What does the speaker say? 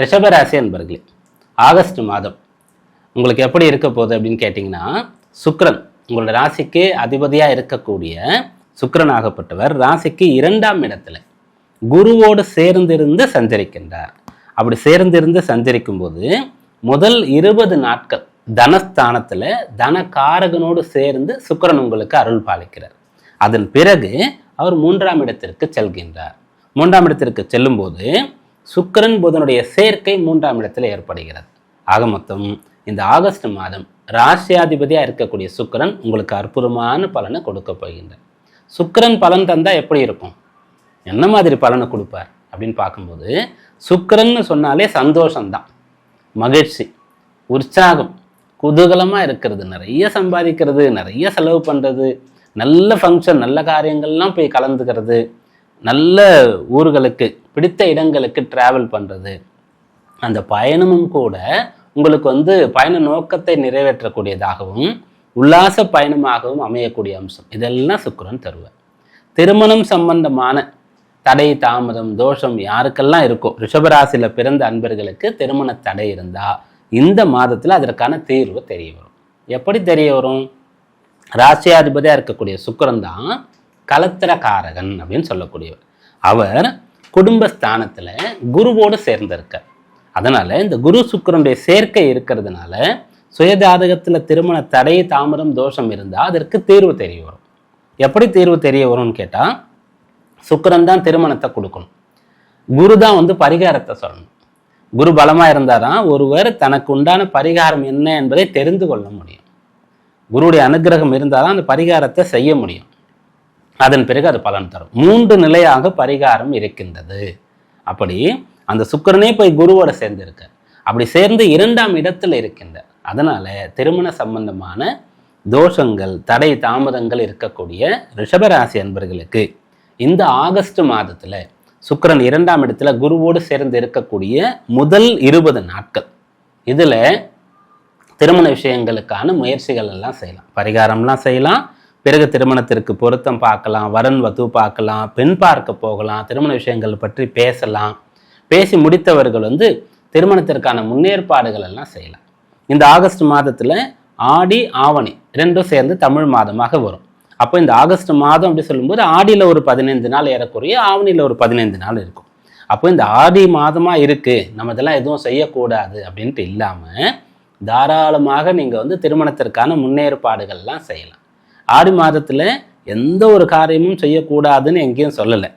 ரிஷபராசி அன்பர்களே ஆகஸ்ட் மாதம். உங்களுக்கு எப்படி இருக்க போகுது அப்படின்னு கேட்டிங்கன்னா சுக்ரன் உங்களோட ராசிக்கு அதிபதியாக இருக்கக்கூடிய சுக்ரன் ஆகப்பட்டவர். ராசிக்கு இரண்டாம் இடத்துல குருவோடு சேர்ந்திருந்து சஞ்சரிக்கின்றார். அப்படி சேர்ந்திருந்து சஞ்சரிக்கும் போது முதல் இருபது நாட்கள் தனஸ்தானத்தில் தனகாரகனோடு சேர்ந்து சுக்கிரன் உங்களுக்கு அருள் பாலிக்கிறார். அதன் பிறகு அவர் மூன்றாம் இடத்திற்கு செல்கின்றார். மூன்றாம் இடத்திற்கு செல்லும்போது சுக்கிரன் புதனுடைய சேர்க்கை மூன்றாம் இடத்தில் ஏற்படுகிறது. ஆக மொத்தம் இந்த ஆகஸ்ட் மாதம் ராசியாதிபதியாக இருக்கக்கூடிய சுக்கிரன் உங்களுக்கு அற்புதமான பலனை கொடுக்க போகின்றார். சுக்கிரன் பலன் தந்தால் எப்படி இருக்கும்? என்ன மாதிரி பலனை கொடுப்பார் அப்படின்னு பார்க்கும்போது சுக்கிரன்னு சொன்னாலே சந்தோஷம்தான். மகிழ்ச்சி உற்சாகம் குதூகலமாக இருக்கிறது நிறைய சம்பாதிக்கிறது நிறைய செலவு பண்ணுறது நல்ல ஃபங்க்ஷன் நல்ல காரியங்கள்லாம் போய் கலந்துக்கிறது நல்ல ஊர்களுக்கு பிடித்த இடங்களுக்கு ட்ராவல் பண்ணுறது அந்த பயணமும் கூட உங்களுக்கு வந்து பயண நோக்கத்தை நிறைவேற்றக்கூடியதாகவும் உல்லாச பயணமாகவும் அமையக்கூடிய அம்சம். இதெல்லாம் சுக்கிரன் தருவார். திருமணம் சம்பந்தமான தடை தாமதம் தோஷம் யாருக்கெல்லாம் இருக்கோ ரிஷபராசியில் பிறந்த அன்பர்களுக்கு திருமண தடை இருந்தால் இந்த மாதத்தில் அதற்கான தீர்வு தெரிய வரும். எப்படி தெரிய வரும்? ராசியாதிபதியாக இருக்கக்கூடிய சுக்கிரன் தான் கலத்திரக்காரகன் அப்படின்னு சொல்லக்கூடியவர். அவர் குடும்பஸ்தானத்தில் குருவோடு சேர்ந்திருக்க. அதனால் இந்த குரு சுக்கரனுடைய சேர்க்கை இருக்கிறதுனால சுயஜாதகத்தில் திருமண தடை தாமதம் தோஷம் இருந்தால் அதற்கு தீர்வு தெரிய வரும். எப்படி தீர்வு தெரிய வரும்னு கேட்டால் சுக்கரன் தான் திருமணத்தை கொடுக்கணும். குரு தான் வந்து பரிகாரத்தை சொல்லணும். குரு பலமாக இருந்தாராம் ஒருவர் தனக்கு உண்டான பரிகாரம் என்ன என்பதை தெரிந்து கொள்ள முடியும். குருடைய அனுகிரகம் இருந்தாதான் அந்த பரிகாரத்தை செய்ய முடியும். அதன் பிறகு அது பலன் தரும். மூன்று நிலையாக பரிகாரம் இருக்கின்றது. அப்படி அந்த சுக்கரனே போய் குருவோட சேர்ந்து இருக்க அப்படி சேர்ந்து இரண்டாம் இடத்துல இருக்கின்ற அதனால திருமண சம்பந்தமான தோஷங்கள் தடை தாமதங்கள் இருக்கக்கூடிய ரிஷபராசி அன்பர்களுக்கு இந்த ஆகஸ்ட் மாதத்துல சுக்கிரன் இரண்டாம் இடத்துல குருவோடு சேர்ந்து இருக்கக்கூடிய முதல் இருபது நாட்கள். இதுல திருமண விஷயங்களுக்கான முயற்சிகள் எல்லாம் செய்யலாம். பரிகாரம்லாம் செய்யலாம். பிறகு திருமணத்திற்கு பொருத்தம் பார்க்கலாம் வரன் வது பார்க்கலாம் பெண் பார்க்க போகலாம் திருமண விஷயங்கள் பற்றி பேசலாம். பேசி முடித்தவர்கள் வந்து திருமணத்திற்கான முன்னேற்பாடுகள் எல்லாம் செய்யலாம். இந்த ஆகஸ்ட் மாதத்துல ஆடி ஆவணி ரெண்டும் சேர்ந்து தமிழ் மாதமாக வரும். அப்போ இந்த ஆகஸ்ட் மாதம் அப்படி சொல்லும்போது ஆடியில் ஒரு பதினைந்து நாள் ஏறக்குறைய ஆவணியில் ஒரு பதினைந்து நாள் இருக்கும். அப்போ இந்த ஆடி மாதமாக இருக்குது நம்ம இதெல்லாம் எதுவும் செய்யக்கூடாது அப்படின்ட்டு இல்லாமல் தாராளமாக நீங்கள் வந்து திருமணத்திற்கான முன்னேற்பாடுகள்லாம் செய்யலாம். ஆடி மாதத்தில் எந்த ஒரு காரியமும் செய்யக்கூடாதுன்னு எங்கேயும் சொல்லலை.